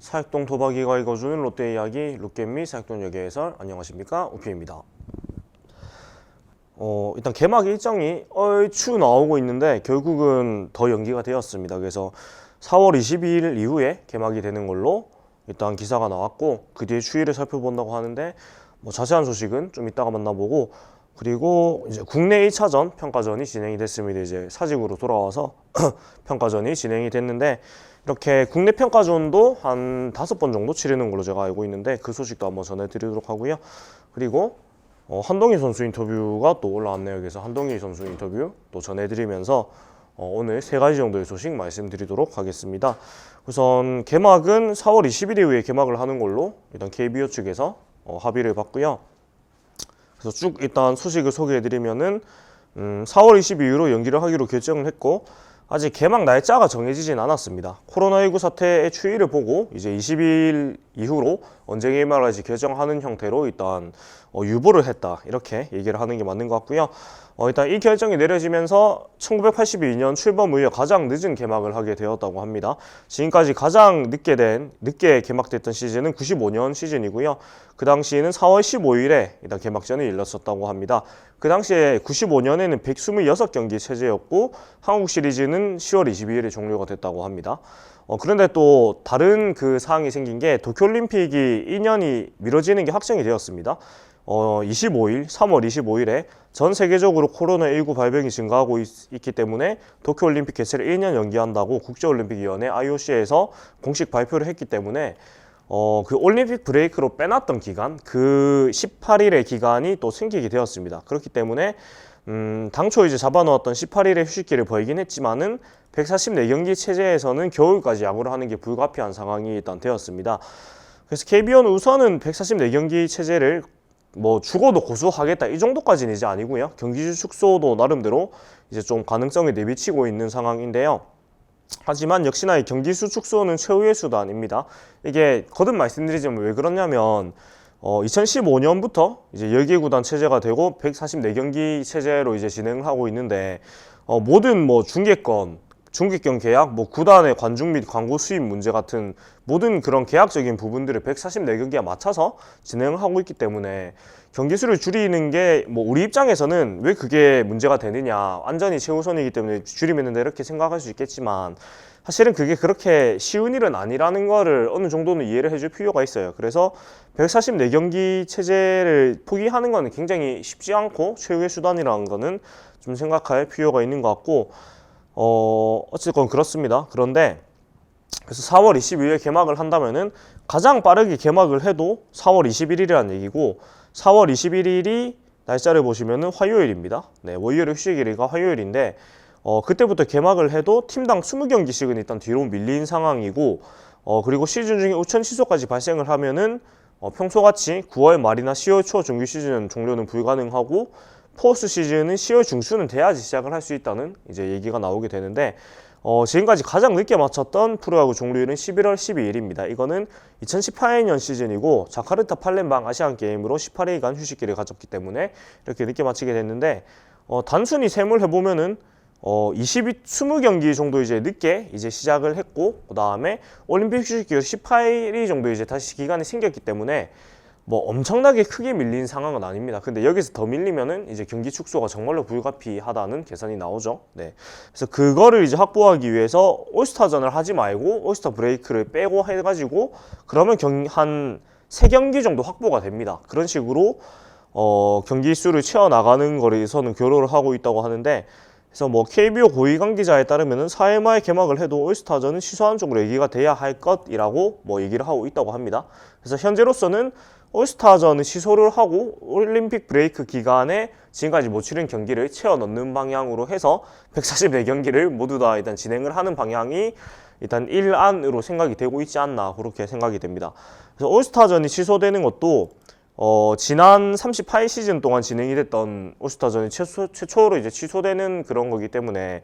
사익동 도박이가 읽어주는 롯데 이야기 롯게미 사익동 여기 해설 안녕하십니까 우피입니다. 어, 일단 개막 일정이 얼추 나오고 있는데 결국은 더 연기가 되었습니다. 그래서 4월 22일 이후에 개막이 되는 걸로 일단 기사가 나왔고 그 뒤에 추이를 살펴본다고 하는데 뭐 자세한 소식은 좀 이따가 만나보고 그리고 이제 국내 1차전 평가전이 진행이 됐습니다. 이제 사직으로 돌아와서 평가전이 진행이 됐는데 이렇게 국내 평가전도 한 다섯 번 정도 치르는 걸로 제가 알고 있는데 그 소식도 한번 전해드리도록 하고요. 그리고 어, 한동희 선수 인터뷰가 또 올라왔네요. 그래서 한동희 선수 인터뷰 또 전해드리면서 어, 오늘 세 가지 정도의 소식 말씀드리도록 하겠습니다. 우선 개막은 4월 20일 이후에 개막을 하는 걸로 일단 KBO 측에서 어, 합의를 봤고요. 그래서 쭉 일단 소식을 소개해드리면은 음, 4월 22일로 연기를 하기로 결정을 했고 아직 개막 날짜가 정해지진 않았습니다. 코로나19 사태의 추이를 보고 이제 20일 이후로 언제 개막할지 결정하는 형태로 일단 어, 유보를 했다 이렇게 얘기를 하는 게 맞는 것 같고요. 어, 일단 이 결정이 내려지면서 1982년 출범 이후 가장 늦은 개막을 하게 되었다고 합니다. 지금까지 가장 늦게 된 늦게 개막됐던 시즌은 95년 시즌이고요. 그 당시에는 4월 15일에 일단 개막전이 열렸었다고 합니다. 그 당시에 95년에는 126경기 체제였고 한국 시리즈는 10월 22일에 종료가 됐다고 합니다. 어, 그런데 또 다른 그 사항이 생긴 게 도쿄올림픽이 2년이 미뤄지는 게 확정이 되었습니다. 어, 25일, 3월 25일에 전 세계적으로 코로나19 발병이 증가하고 있, 기 때문에 도쿄올림픽 개최를 1년 연기한다고 국제올림픽위원회 IOC에서 공식 발표를 했기 때문에 어, 그 올림픽 브레이크로 빼놨던 기간, 그 18일의 기간이 또 생기게 되었습니다. 그렇기 때문에 음, 당초 이제 잡아놓았던 18일의 휴식기를 벌긴 했지만은 144경기 체제에서는 겨울까지 야구를 하는 게 불가피한 상황이 일단 되었습니다. 그래서 KBO는 우선은 144경기 체제를 뭐 죽어도 고수하겠다 이 정도까지는 이제 아니고요. 경기주 축소도 나름대로 이제 좀 가능성을 내비치고 있는 상황인데요. 하지만 역시나 이 경기 수 축소는 최후의 수단입니다. 이게 거듭 말씀드리자면 왜 그러냐면 어, 2015년부터 이제 10개 구단 체제가 되고 144경기 체제로 이제 진행을 하고 있는데 어, 모든 뭐 중계권 중계권 계약, 뭐 구단의 관중 및 광고 수입 문제 같은 모든 그런 계약적인 부분들을 144경기에 맞춰서 진행을 하고 있기 때문에 경기 수를 줄이는 게 뭐 우리 입장에서는 왜 그게 문제가 되느냐 완전히 최우선이기 때문에 줄이면 이렇게 생각할 수 있겠지만 사실은 그게 그렇게 쉬운 일은 아니라는 거를 어느 정도는 이해를 해줄 필요가 있어요. 그래서 144경기 체제를 포기하는 거는 굉장히 쉽지 않고 최후의 수단이라는 거는 좀 생각할 필요가 있는 것 같고 어, 어쨌건 그렇습니다. 그런데 그래서 4월 22일에 개막을 한다면은 가장 빠르게 개막을 해도 4월 21일이라는 얘기고 4월 21일이 날짜를 보시면은 화요일입니다. 네, 월요일 휴식일이가 화요일인데 어, 그때부터 개막을 해도 팀당 20경기씩은 일단 뒤로 밀린 상황이고 어, 그리고 시즌 중에 우천 취소까지 발생을 하면은 어, 평소같이 9월 말이나 10월 초 정규 시즌 종료는 불가능하고 포스트 시즌은 10월 중순은 돼야지 시작을 할 수 있다는 이제 얘기가 나오게 되는데 어, 지금까지 가장 늦게 마쳤던 프로야구 종료일은 11월 12일입니다. 이거는 2018년 시즌이고 자카르타 팔렘방 아시안 게임으로 18일간 휴식기를 가졌기 때문에 이렇게 늦게 마치게 됐는데 어, 단순히 셈을 해보면은 어, 22, 20경기 정도 이제 늦게 이제 시작을 했고, 그 다음에 올림픽 휴식기로 18일 정도 이제 다시 기간이 생겼기 때문에 뭐 엄청나게 크게 밀린 상황은 아닙니다. 근데 여기서 더 밀리면은 이제 경기 축소가 정말로 불가피하다는 계산이 나오죠. 네. 그래서 그거를 이제 확보하기 위해서 올스타전을 하지 말고 올스타 브레이크를 빼고 해가지고 그러면 경, 한세 경기 정도 확보가 됩니다. 그런 식으로 어, 경기 수를 채워 나가는 거에서는 교류를 하고 있다고 하는데 그래서 뭐 KBO 고위 관계자에 따르면은 4회 말 개막을 해도 올스타전은 취소하는 쪽으로 얘기가 돼야 할 것이라고 뭐 얘기를 하고 있다고 합니다. 그래서 현재로서는 올스타전은 취소를 하고 올림픽 브레이크 기간에 지금까지 못 치른 경기를 채워 넣는 방향으로 해서 144경기를 모두 다 일단 진행을 하는 방향이 일단 일안으로 생각이 되고 있지 않나 그렇게 생각이 됩니다. 그래서 올스타전이 취소되는 것도 어, 지난 38 시즌 동안 진행이 됐던 올스타전이 최초, 최초로 이제 취소되는 그런 거기 때문에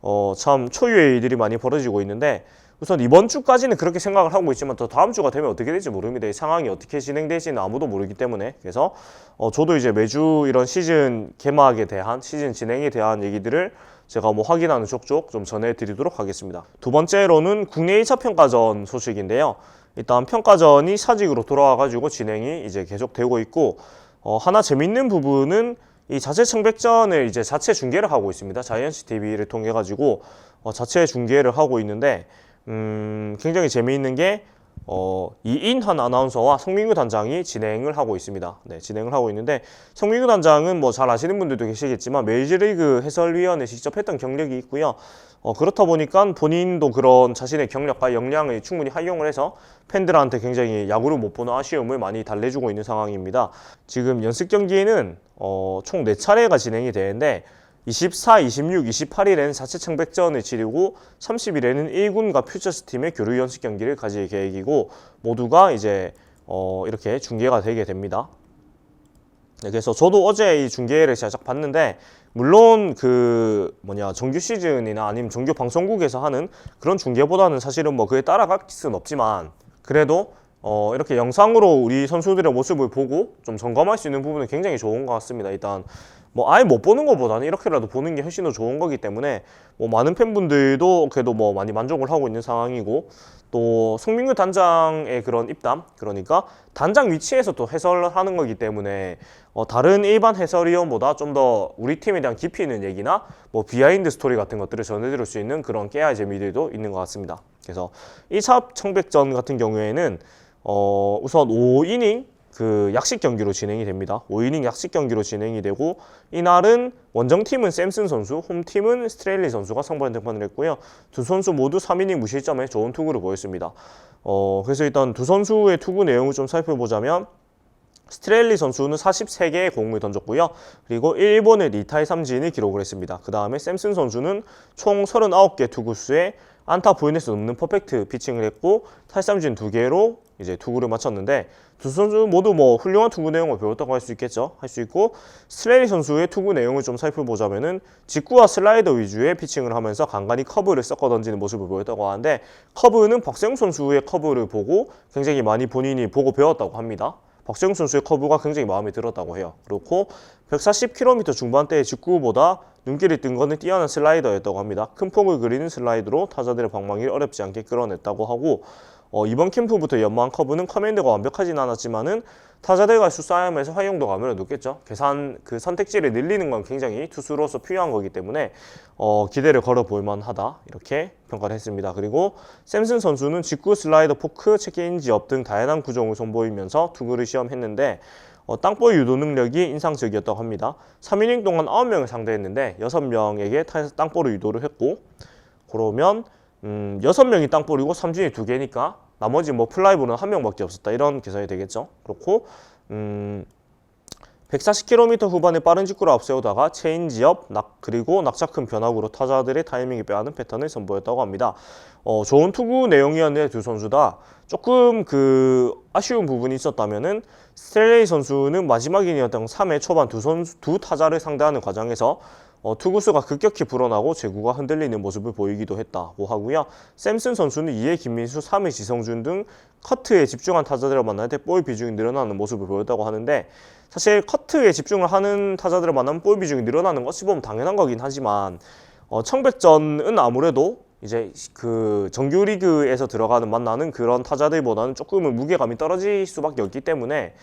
어, 참 초유의 일들이 많이 벌어지고 있는데 우선 이번 주까지는 그렇게 생각을 하고 있지만 더 다음 주가 되면 어떻게 될지 모릅니다. 이 상황이 어떻게 진행될지는 아무도 모르기 때문에 그래서 어, 저도 이제 매주 이런 시즌 개막에 대한 시즌 진행에 대한 얘기들을 제가 뭐 확인하는 족족 좀 전해드리도록 하겠습니다. 두 번째로는 국내 1차 평가전 소식인데요. 일단 평가전이 사직으로 돌아와가지고 진행이 이제 계속 되고 있고 어, 하나 재밌는 부분은 이 자체 청백전을 이제 자체 중계를 하고 있습니다. 자이언츠 TV를 통해 가지고 어, 자체 중계를 하고 있는데 음, 굉장히 재미있는 게 어, 이인한 아나운서와 성민규 단장이 진행을 하고 있습니다. 네, 진행을 하고 있는데 성민규 단장은 뭐 잘 아시는 분들도 계시겠지만 메이저리그 해설위원회 직접 했던 경력이 있고요. 어, 그렇다 보니까 본인도 그런 자신의 경력과 역량을 충분히 활용을 해서 팬들한테 굉장히 야구를 못 보는 아쉬움을 많이 달래주고 있는 상황입니다. 지금 연습 경기에는 어, 총 4차례가 진행이 되는데 24, 26, 28일에는 자체 청백전을 치르고 30일에는 1군과 퓨처스 팀의 교류 연습 경기를 가질 계획이고 모두가 이제 어, 이렇게 중계가 되게 됩니다. 네, 그래서 저도 어제 이 중계를 살짝 봤는데 물론 그 뭐냐 정규 시즌이나 아니면 정규 방송국에서 하는 그런 중계보다는 사실은 뭐 그에 따라갈 수는 없지만 그래도 어 이렇게 영상으로 우리 선수들의 모습을 보고 좀 점검할 수 있는 부분은 굉장히 좋은 것 같습니다. 일단 뭐 아예 못 보는 것보다는 이렇게라도 보는 게 훨씬 더 좋은 거기 때문에 뭐 많은 팬분들도 그래도 뭐 많이 만족을 하고 있는 상황이고 또 송민규 단장의 그런 입담 그러니까 단장 위치에서 또 해설을 하는 거기 때문에 어, 다른 일반 해설위원보다 좀 더 우리 팀에 대한 깊이 있는 얘기나 뭐 비하인드 스토리 같은 것들을 전해드릴 수 있는 그런 깨알 재미들도 있는 것 같습니다. 그래서 1차 청백전 같은 경우에는 어, 우선 5이닝 그 약식 경기로 진행이 됩니다. 5이닝 약식 경기로 진행이 되고 이날은 원정팀은 샘슨 선수, 홈팀은 스트레일리 선수가 선발 등판을 했고요. 두 선수 모두 3이닝 무실점에 좋은 투구를 보였습니다. 어, 그래서 일단 두 선수의 투구 내용을 좀 살펴보자면 스트레일리 선수는 43개의 공을 던졌고요. 그리고 일본의 리타이 삼진을 기록을 했습니다. 그 다음에 샘슨 선수는 총 39개 투구수에 안타 보이넷수 넘는 퍼펙트 피칭을 했고 탈삼진 2개로 이제 투구를 마쳤는데 두 선수 모두 뭐 훌륭한 투구 내용을 배웠다고 할 수 있겠죠. 할 수 있고 스트레일리 선수의 투구 내용을 좀 살펴보자면은 직구와 슬라이더 위주의 피칭을 하면서 간간히 커브를 섞어 던지는 모습을 보였다고 하는데 커브는 박세웅 선수의 커브를 보고 굉장히 많이 본인이 보고 배웠다고 합니다. 박세웅 선수의 커브가 굉장히 마음에 들었다고 해요. 그렇고 140km 중반대의 직구보다 눈길이 뜬 거는 뛰어난 슬라이더였다고 합니다. 큰 폭을 그리는 슬라이드로 타자들의 방망이를 어렵지 않게 끌어냈다고 하고 어, 이번 캠프부터 연마한 커브는 커맨드가 완벽하진 않았지만은 타자들과 수싸움에서 활용도가 아무래도 높겠죠. 계산 그 선택지를 늘리는 건 굉장히 투수로서 필요한 거기 때문에 어, 기대를 걸어 볼 만하다 이렇게 평가를 했습니다. 그리고 샘슨 선수는 직구 슬라이더 포크 체크인지 업 등 다양한 구종을 선보이면서 투구를 시험했는데 어, 땅볼 유도 능력이 인상적이었다고 합니다. 3이닝 동안 9명을 상대했는데 6명에게 타- 땅볼을 유도를 했고 그러면 음, 6명이 땅볼이고 삼진이 2개니까 나머지 뭐 플라이볼은 한 명밖에 없었다 이런 계산이 되겠죠. 그렇고 음, 140km 후반에 빠른 직구를 앞세우다가 체인지업 낙 그리고 낙차 큰 변화구로 타자들의 타이밍을 빼앗는 패턴을 선보였다고 합니다. 어, 좋은 투구 내용이었는데 두 선수 다 조금 그 아쉬운 부분이 있었다면은 스텔레이 선수는 마지막 이닝이었던 3회 초반 두 선수 두 타자를 상대하는 과정에서 어, 투구수가 급격히 불어나고 제구가 흔들리는 모습을 보이기도 했다고 하고요. 샘슨 선수는 2회 김민수, 3회 지성준 등 커트에 집중한 타자들을 만날 때 볼 비중이 늘어나는 모습을 보였다고 하는데 사실 커트에 집중을 하는 타자들을 만나면 볼 비중이 늘어나는 것이 보면 당연한 거긴 하지만 어, 청백전은 아무래도 이제 그 정규 리그에서 들어가는 만나는 그런 타자들보다는 조금은 무게감이 떨어질 수밖에 없기 때문에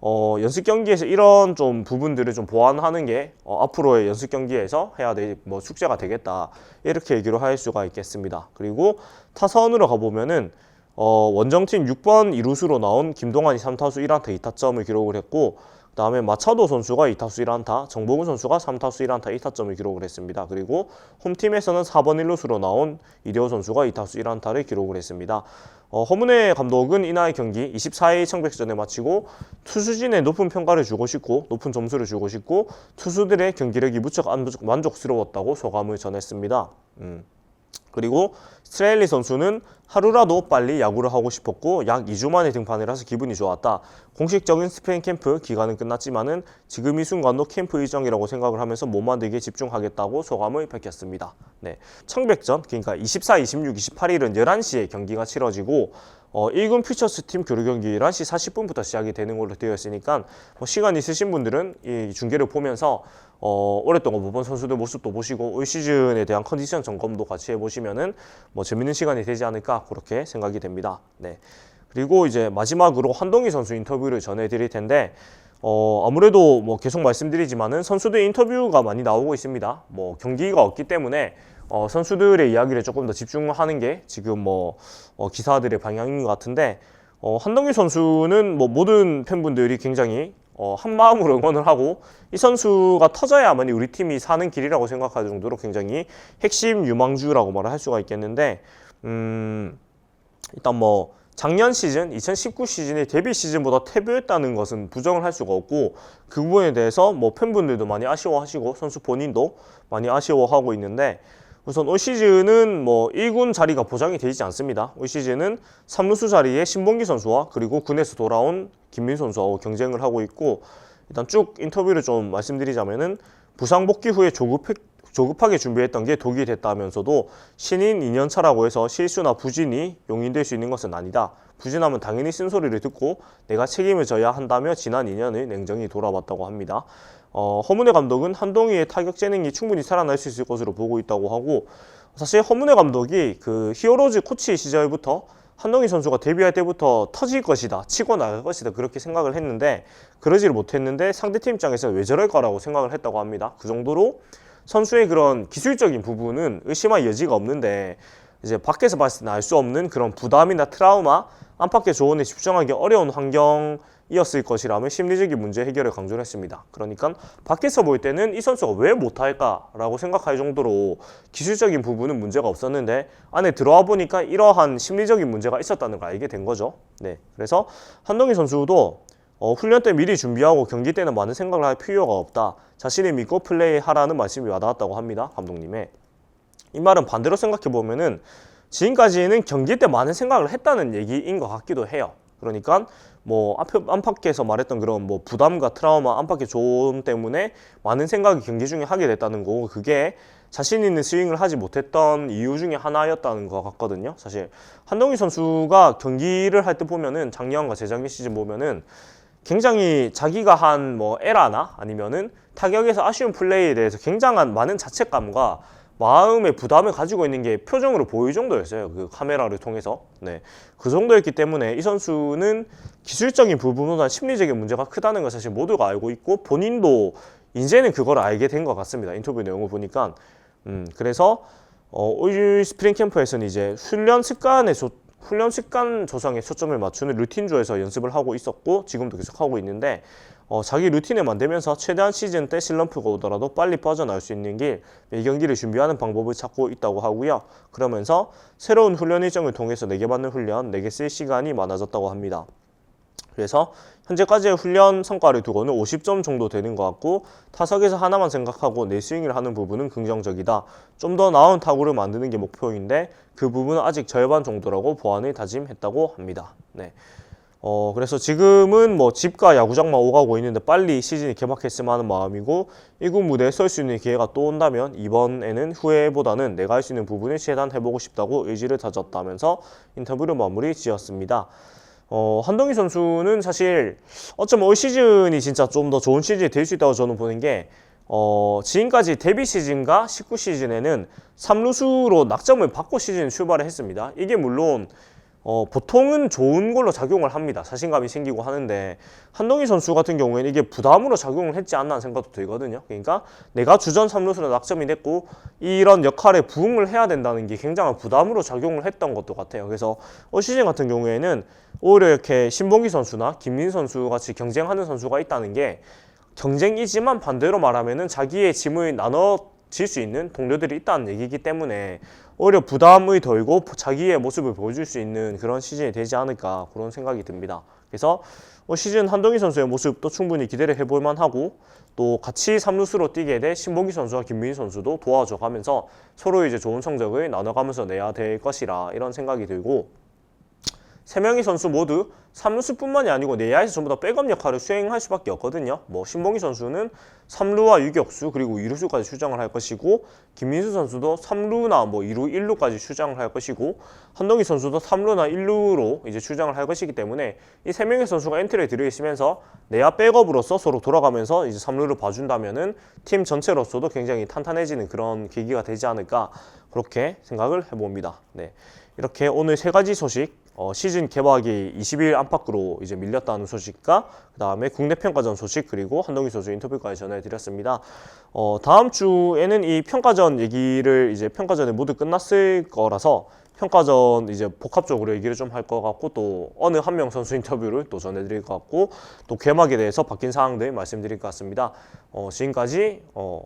어, 연습 경기에서 이런 좀 부분들을 좀 보완하는 게 어, 앞으로의 연습 경기에서 해야 될 뭐 숙제가 되겠다 이렇게 얘기를 할 수가 있겠습니다. 그리고 타선으로 가보면은 어, 원정팀 6번 이루수로 나온 김동환이 3타수 1안타 2타점을 기록을 했고 그 다음에 마차도 선수가 2타수 1안타, 정보근 선수가 3타수 1안타 1타점을 기록을 했습니다. 그리고 홈팀에서는 4번 1루수로 나온 이대호 선수가 2타수 1안타를 기록을 했습니다. 어, 허문회 감독은 이날 경기 24일 청백전에 마치고 투수진에 높은 평가를 주고 싶고 높은 점수를 주고 싶고 투수들의 경기력이 무척 만족- 만족스러웠다고 소감을 전했습니다. 음. 그리고 스트레일리 선수는 하루라도 빨리 야구를 하고 싶었고 약 2주 만에 등판을 해서 기분이 좋았다. 공식적인 스페인 캠프 기간은 끝났지만은 지금 이 순간도 캠프 일정이라고 생각을 하면서 몸 만들기에 집중하겠다고 소감을 밝혔습니다. 네. 청백전 그러니까 24, 26, 28일은 11시에 경기가 치러지고 어, 1군 퓨처스 팀 교류 경기 11시 40분부터 시작이 되는 걸로 되어 있으니까 뭐 시간 있으신 분들은 이 중계를 보면서 어, 오랫동안 못 본 선수들 모습도 보시고 올 시즌에 대한 컨디션 점검도 같이 해보시면은 뭐 재밌는 시간이 되지 않을까 그렇게 생각이 됩니다. 네. 그리고 이제 마지막으로 한동희 선수 인터뷰를 전해드릴 텐데 어, 아무래도 뭐 계속 말씀드리지만은 선수들 인터뷰가 많이 나오고 있습니다. 뭐 경기가 없기 때문에 어, 선수들의 이야기를 조금 더 집중하는 게 지금 뭐 어, 기사들의 방향인 것 같은데 어, 한동희 선수는 뭐 모든 팬분들이 굉장히 어, 한 마음으로 응원을 하고 이 선수가 터져야만이 우리 팀이 사는 길이라고 생각할 정도로 굉장히 핵심 유망주라고 말을 할 수가 있겠는데 음, 일단 뭐 작년 시즌 2019 시즌의 데뷔 시즌보다 패배했다는 것은 부정을 할 수가 없고 그 부분에 대해서 뭐 팬분들도 많이 아쉬워하시고 선수 본인도 많이 아쉬워하고 있는데 우선 올 시즌은 뭐 1군 자리가 보장이 되지 않습니다. 올 시즌은 3루수 자리에 신봉기 선수와 그리고 군에서 돌아온 김민 선수하고 경쟁을 하고 있고 일단 쭉 인터뷰를 좀 말씀드리자면은 부상 복귀 후에 조급 조급하게 준비했던 게 독이 됐다면서도 신인 2년 차라고 해서 실수나 부진이 용인될 수 있는 것은 아니다. 부진하면 당연히 쓴소리를 듣고 내가 책임을 져야 한다며 지난 2년을 냉정히 돌아봤다고 합니다. 어, 허문회 감독은 한동희의 타격 재능이 충분히 살아날 수 있을 것으로 보고 있다고 하고 사실 허문회 감독이 그 히어로즈 코치 시절부터 한동희 선수가 데뷔할 때부터 터질 것이다, 치고 나갈 것이다 그렇게 생각을 했는데 그러지를 못했는데 상대팀 입장에서는 왜 저럴까라고 생각을 했다고 합니다. 그 정도로 선수의 그런 기술적인 부분은 의심할 여지가 없는데 이제 밖에서 봤을 때는 알 수 없는 그런 부담이나 트라우마, 안팎의 조언에 집중하기 어려운 환경 이었을 것이라며 심리적인 문제 해결을 강조를 했습니다. 그러니까 밖에서 볼 때는 이 선수가 왜 못할까라고 생각할 정도로 기술적인 부분은 문제가 없었는데 안에 들어와 보니까 이러한 심리적인 문제가 있었다는 걸 알게 된 거죠. 네, 그래서 한동희 선수도 어, 훈련 때 미리 준비하고 경기 때는 많은 생각을 할 필요가 없다. 자신을 믿고 플레이하라는 말씀이 와닿았다고 합니다. 감독님의. 이 말은 반대로 생각해 보면은 지금까지는 경기 때 많은 생각을 했다는 얘기인 것 같기도 해요. 그러니까 뭐 앞에 안팎에서 말했던 그런 뭐 부담과 트라우마, 안팎의 조언 때문에 많은 생각이 경기 중에 하게 됐다는 거고 그게 자신 있는 스윙을 하지 못했던 이유 중에 하나였다는 것 같거든요. 사실 한동희 선수가 경기를 할 때 보면은 작년과 재작년 시즌 보면은 굉장히 자기가 한 뭐 에라나 아니면은 타격에서 아쉬운 플레이에 대해서 굉장한 많은 자책감과 마음의 부담을 가지고 있는 게 표정으로 보일 정도였어요. 그 카메라를 통해서. 네. 그 정도였기 때문에 이 선수는 기술적인 부분보다 심리적인 문제가 크다는 걸 사실 모두가 알고 있고 본인도 이제는 그걸 알게 된 것 같습니다. 인터뷰 내용을 보니까. 음, 그래서 어, 올 스프링 캠프에서는 이제 훈련 습관에 조, 훈련 습관 조성에 초점을 맞추는 루틴조에서 연습을 하고 있었고 지금도 계속 하고 있는데 어, 자기 루틴을 만들면서 최대한 시즌 때 슬럼프가 오더라도 빨리 빠져나올 수 있는 길, 매 경기를 준비하는 방법을 찾고 있다고 하고요. 그러면서 새로운 훈련 일정을 통해서 내게 받는 훈련, 내게 쓸 시간이 많아졌다고 합니다. 그래서 현재까지의 훈련 성과를 두고는 50점 정도 되는 것 같고 타석에서 하나만 생각하고 내 스윙을 하는 부분은 긍정적이다. 좀 더 나은 타구를 만드는 게 목표인데 그 부분은 아직 절반 정도라고 보완을 다짐했다고 합니다. 네. 어, 그래서 지금은 뭐 집과 야구장만 오가고 있는데 빨리 시즌이 개막했으면 하는 마음이고 1군 무대에 설 수 있는 기회가 또 온다면 이번에는 후회보다는 내가 할 수 있는 부분을 최대한 해보고 싶다고 의지를 다졌다면서 인터뷰를 마무리 지었습니다. 어, 한동희 선수는 사실 어쩌면 올 시즌이 진짜 좀 더 좋은 시즌이 될 수 있다고 저는 보는 게 어, 지금까지 데뷔 시즌과 19 시즌에는 3루수로 낙점을 받고 시즌 출발을 했습니다. 이게 물론 어, 보통은 좋은 걸로 작용을 합니다. 자신감이 생기고 하는데 한동희 선수 같은 경우에는 이게 부담으로 작용을 했지 않나 생각도 들거든요. 그러니까 내가 주전 3루수로 낙점이 됐고 이런 역할에 부응을 해야 된다는 게 굉장한 부담으로 작용을 했던 것도 같아요. 그래서 올 시즌 같은 경우에는 오히려 이렇게 신봉기 선수나 김민 선수 같이 경쟁하는 선수가 있다는 게 경쟁이지만 반대로 말하면은 자기의 짐을 나눠 질수 있는 동료들이 있다는 얘기이기 때문에 오히려 부담이 덜고 자기의 모습을 보여줄 수 있는 그런 시즌이 되지 않을까 그런 생각이 듭니다. 그래서 올 시즌 한동희 선수의 모습도 충분히 기대를 해볼 만하고 또 같이 3루수로 뛰게 될 신봉기 선수와 김민희 선수도 도와줘 가면서 서로 이제 좋은 성적을 나눠가면서 내야 될 것이라 이런 생각이 들고 세 명의 선수 모두 3루수뿐만이 아니고 내야에서 전부 다 백업 역할을 수행할 수밖에 없거든요. 뭐 신봉희 선수는 3루와 유격수 그리고 2루수까지 출장을 할 것이고 김민수 선수도 3루나 뭐 2루, 1루까지 출장을 할 것이고 한동희 선수도 3루나 1루로 이제 출장을 할 것이기 때문에 이세 명의 선수가 엔트리에 들어있으면서 내야 백업으로서 서로 돌아가면서 이제 3루를 봐준다면은 팀 전체로서도 굉장히 탄탄해지는 그런 계기가 되지 않을까 그렇게 생각을 해봅니다. 네. 이렇게 오늘 세 가지 소식 어, 시즌 개막이 20일 안팎으로 이제 밀렸다는 소식과 그 다음에 국내 평가전 소식 그리고 한동희 선수 인터뷰까지 전해드렸습니다. 어, 다음 주에는 이 평가전 얘기를 이제 평가전이 모두 끝났을 거라서 평가전 이제 복합적으로 얘기를 좀 할 것 같고 또 어느 한 명 선수 인터뷰를 또 전해드릴 것 같고 또 개막에 대해서 바뀐 사항들 말씀드릴 것 같습니다. 어, 지금까지 어,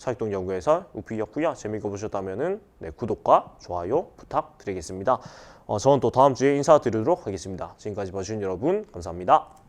사익동 연구에서 우피였고요. 재미있게 보셨다면은 네, 구독과 좋아요 부탁드리겠습니다. 어, 저는 또 다음 주에 인사드리도록 하겠습니다. 지금까지 봐주신 여러분 감사합니다.